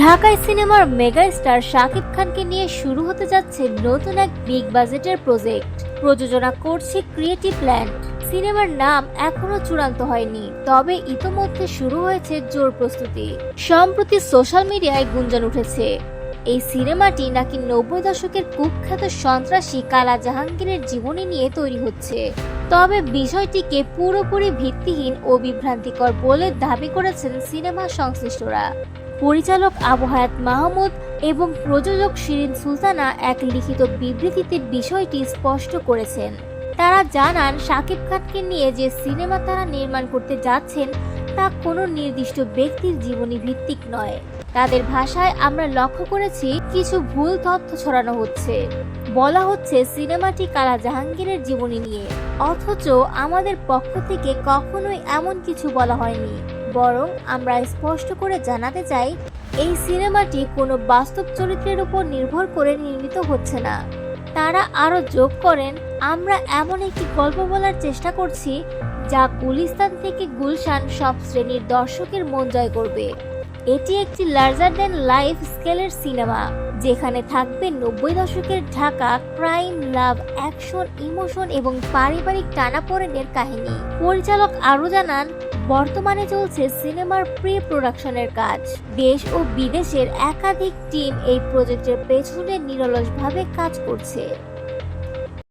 ঢাকায় সিনেমার mega star Shakib খানকে নিয়ে শুরু হতে যাচ্ছে নতুন এক বিগ বাজেটের প্রজেক্ট। প্রযোজনা করছে ক্রিয়েটিভ ল্যান্ড সিনেমার নাম এখনও চূড়ান্ত হয়নি, তবে ইতোমধ্যে শুরু হয়েছে জোর প্রস্তুতি। সম্প্রতি সোশ্যাল মিডিয়ায় গুঞ্জন উঠেছে, এই সিনেমাটি নাকি নব্বই দশকের কুখ্যাত সন্ত্রাসী কালা জাহাঙ্গীরের জীবনী নিয়ে তৈরি হচ্ছে। তবে বিষয়টিকে পুরোপুরি ভিত্তিহীন ও বিভ্রান্তিকর বলে দাবি করেছেন সিনেমা সংশ্লিষ্টরা। পরিচালক আবু হায়াত মাহমুদ এবং প্রযোজক শিরিন সুলতানা এক লিখিত বিবৃতিতে বিষয়টি স্পষ্ট করেছেন। তারা জানান, শাকিব খানকে নিয়ে যে সিনেমা তারা নির্মাণ করতে যাচ্ছেন, তা কোনো নির্দিষ্ট ব্যক্তির জীবনী ভিত্তিক নয়। তাদের ভাষায় আমরা লক্ষ্য করেছি, কিছু ভুল তথ্য ছড়ানো হচ্ছে। বলা হচ্ছে, সিনেমাটি কালা জাহাঙ্গীরের জীবনী নিয়ে। অথচ আমাদের পক্ষ থেকে কখনোই এমন কিছু বলা হয়নি। বরং আমরা স্পষ্ট করে জানাতে চাই, এই সিনেমাটি কোনো বাস্তব চরিত্রের উপর নির্ভর করে নির্মিত হচ্ছে না। তারা আরও যোগ করেন, আমরা এমন একটি গল্প বলার চেষ্টা করছি, যা গুলিস্তান থেকে গুলশান সব শ্রেণির দর্শকের মন জয় করবে। এটি একটি লার্জার দ্যান লাইফ স্কেলের সিনেমা, যেখানে থাকবে নব্বই দশকের Dhaka crime, love, action, emotion এবং পারিবারিক টানাপোড়েনের কাহিনী। পরিচালক আরও জানান বর্তমানে চলছে সিনেমার প্রি প্রোডাকশনের কাজ। দেশ ও বিদেশের একাধিক টিম এই প্রজেক্টের পেছনে নিরলসভাবে কাজ করছে।